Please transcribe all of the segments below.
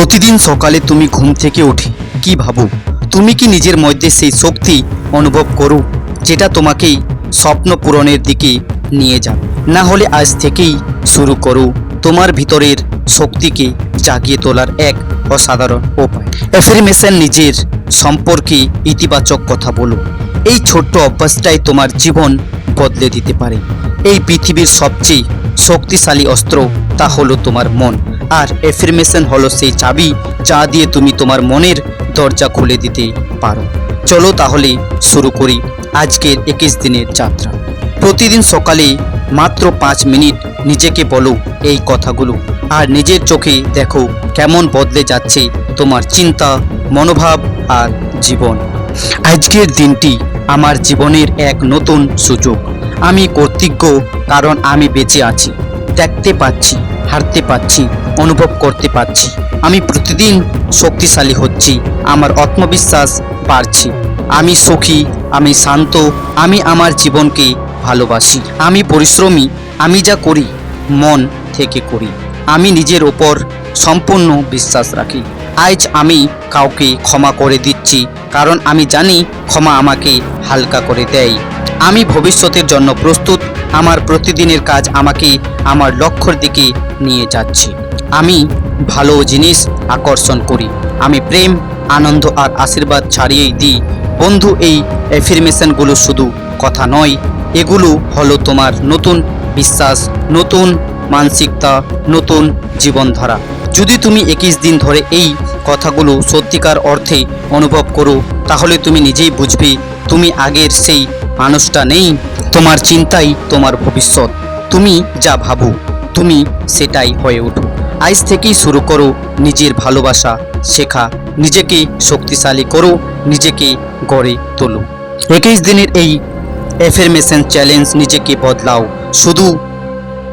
প্রতিদিন সকালে তুমি ঘুম থেকে উঠে কি ভাবো? তুমি কি নিজের মধ্যে সেই শক্তি অনুভব করো, যেটা তোমাকেই স্বপ্ন পূরণের দিকে নিয়ে যাবে না হলে আজ থেকেই শুরু করো। তোমার ভিতরের শক্তিকে জাগিয়ে তোলার এক অসাধারণ উপায়। অ্যাফার্মেশন নিজের সম্পর্কে ইতিবাচক কথা বলো। এই ছোট্ট অভ্যাসটাই তোমার জীবন বদলে দিতে পারে। এই পৃথিবীর সবচেয়ে শক্তিশালী অস্ত্র, তা হলো তোমার মন। আর এফার্মেশন হলো সেই চাবি যা দিয়ে তুমি তোমার মনের দরজা খুলে দিতে পারো। চলো তাহলে শুরু করি আজকের একুশ দিনের যাত্রা। প্রতিদিন সকালে মাত্র পাঁচ মিনিট নিজেকে বলো এই কথাগুলো, আর নিজের চোখে দেখো কেমন বদলে যাচ্ছে তোমার চিন্তা, মনোভাব আর জীবন। আজকের দিনটি আমার জীবনের এক নতুন সুযোগ। আমি কর্তৃজ্ঞ, কারণ আমি বেঁচে আছি। দেখতে পাচ্ছি, হারতে পাচ্ছি, অনুভব করতে পারছি আমি প্রতিদিন শক্তিশালী হচ্ছি, আমার আত্মবিশ্বাস বাড়ছে। আমি সুখী, আমি শান্ত, আমি আমার জীবনকে ভালোবাসি। আমি পরিশ্রমী, আমি যা করি, মন থেকে করি। আমি নিজের ওপর সম্পূর্ণ বিশ্বাস রাখি। আজ আমি কাউকে ক্ষমা করে দিচ্ছি, কারণ আমি জানি ক্ষমা আমাকে হালকা করে দেয়। আমি ভবিষ্যতের জন্য প্রস্তুত, আমার প্রতিদিনের কাজ আমাকে আমার লক্ষ্যর দিকে নিয়ে যাচ্ছে। আমি ভালো জিনিস আকর্ষণ করি। আমি প্রেম, আনন্দ আর আশীর্বাদ ছাড়িয়েই দিই। বন্ধু, এই অ্যাফিরমেশনগুলো শুধু কথা নয়, এগুলো হলো তোমার নতুন বিশ্বাস, নতুন মানসিকতা, নতুন জীবনধারা। যদি তুমি একুশ দিন ধরে এই কথাগুলো সত্যিকার অর্থে অনুভব করো, তাহলে তুমি নিজেই বুঝবে, তুমি আগের সেই মানুষটা নেই, তোমার চিন্তাই তোমার ভবিষ্যৎ। তুমি যা ভাবো, তুমি সেটাই হয়ে ওঠো। আজ থেকেই শুরু করো নিজের ভালোবাসা শেখা, নিজেকে শক্তিশালী করো, নিজেকে গড়ে তোলো। একুশ দিনের এই এফার্মেশন চ্যালেঞ্জ নিজেকে বদলাও, শুধু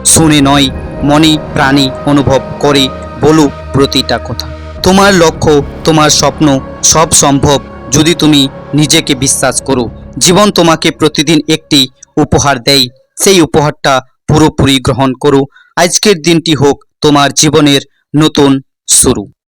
শুনে নয়, মনে প্রাণে অনুভব করে বলো প্রতিটা কথা। তোমার লক্ষ্য, তোমার স্বপ্ন সব সম্ভব যদি তুমি নিজেকে বিশ্বাস করো। জীবন তোমাকে প্রতিদিন একটি উপহার দেয়। সেই উপহারটা পুরোপুরি গ্রহণ করো। আজকের দিনটি হোক তোমার জীবনের নতুন শুরু।